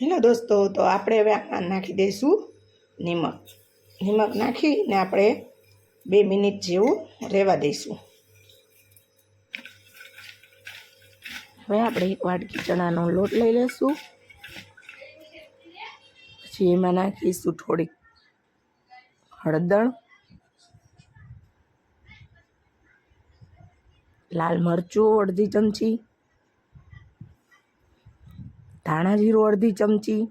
Hello દોસ્તો, તો આપણે હવે આમાં નાખી દઈશું નિમક. નિમક નાખીને આપણે બે મિનિટ જેવું રહેવા દઈશું. હવે આપણે એક વાટકી ચણાનો લોટ લઈ લઈશું. પછી એમાં નાખીશું થોડીક હળદર, લાલ મરચું, અડધી ચમચી ધાણા જીરું અડધી ચમચી.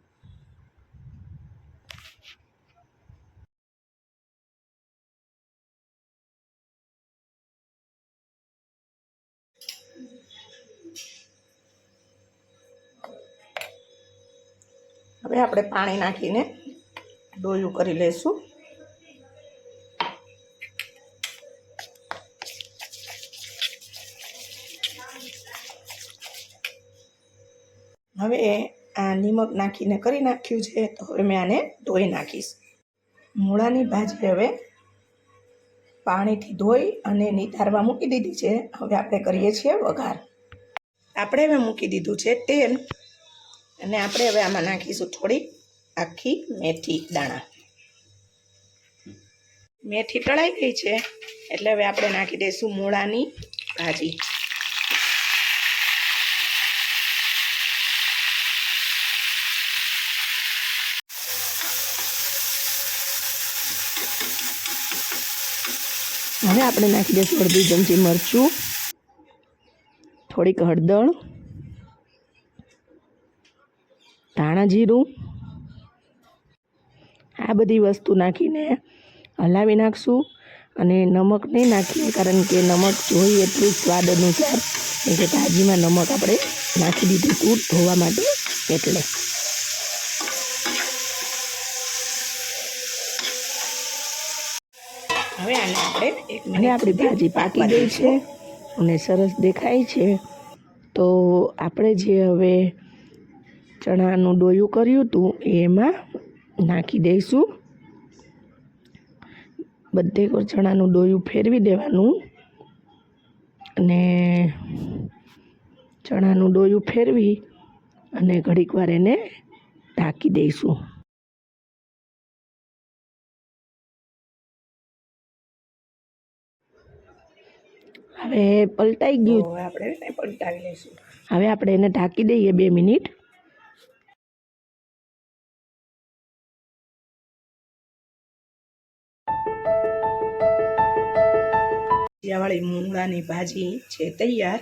હવે આપણે પાણી નાખીને ડોયું કરી લઈશું. હવે આ નિમક નાખીને કરી નાખ્યું છે, તો હવે મેં આને ધોઈ નાખીશ. મૂળાની ભાજી હવે પાણીથી ધોઈ અને નિતારવા મૂકી દીધી છે. હવે આપણે કરીએ છીએ વઘાર. આપણે હવે મૂકી દીધું છે તેલ. અને આપણે હવે આમાં નાખીશું થોડી આખી મેથી દાણા. મેથી તળાઈ ગઈ છે, એટલે હવે આપણે નાખી દઈશું મૂળાની ભાજી. હવે આપણે નાખી દઈશું અડધી ચમચી મરચું, થોડીક હળદર, ધાણા જીરું. આ બધી વસ્તુ નાખીને હલાવી નાખશું અને નમક નહીં નાખીએ, કારણ કે નમક જોઈએ એટલું સ્વાદ અનુસાર કે ભાજીમાં નમક આપણે નાખી દીધું કૂટ ધોવા માટે એટલે. હવે આને આપણે એક મને આપણી ભાજી પાકી ગઈ છે અને સરસ દેખાય છે. તો આપણે જે હવે ચણાનું ડોયું કર્યું હતું એમાં નાખી દઈશું. બધે ચણાનું ડોયું ફેરવી દેવાનું. અને ચણાનું ડોયું ફેરવી અને ઘડીક વાર એને ઢાંકી દઈશું. હવે પલટાઈ ગયું. હવે આપણે પલટાવી લઈશું. હવે આપણે એને ઢાંકી દઈએ બે મિનિટ. વાળી મૂળાની ભાજી છે તૈયાર.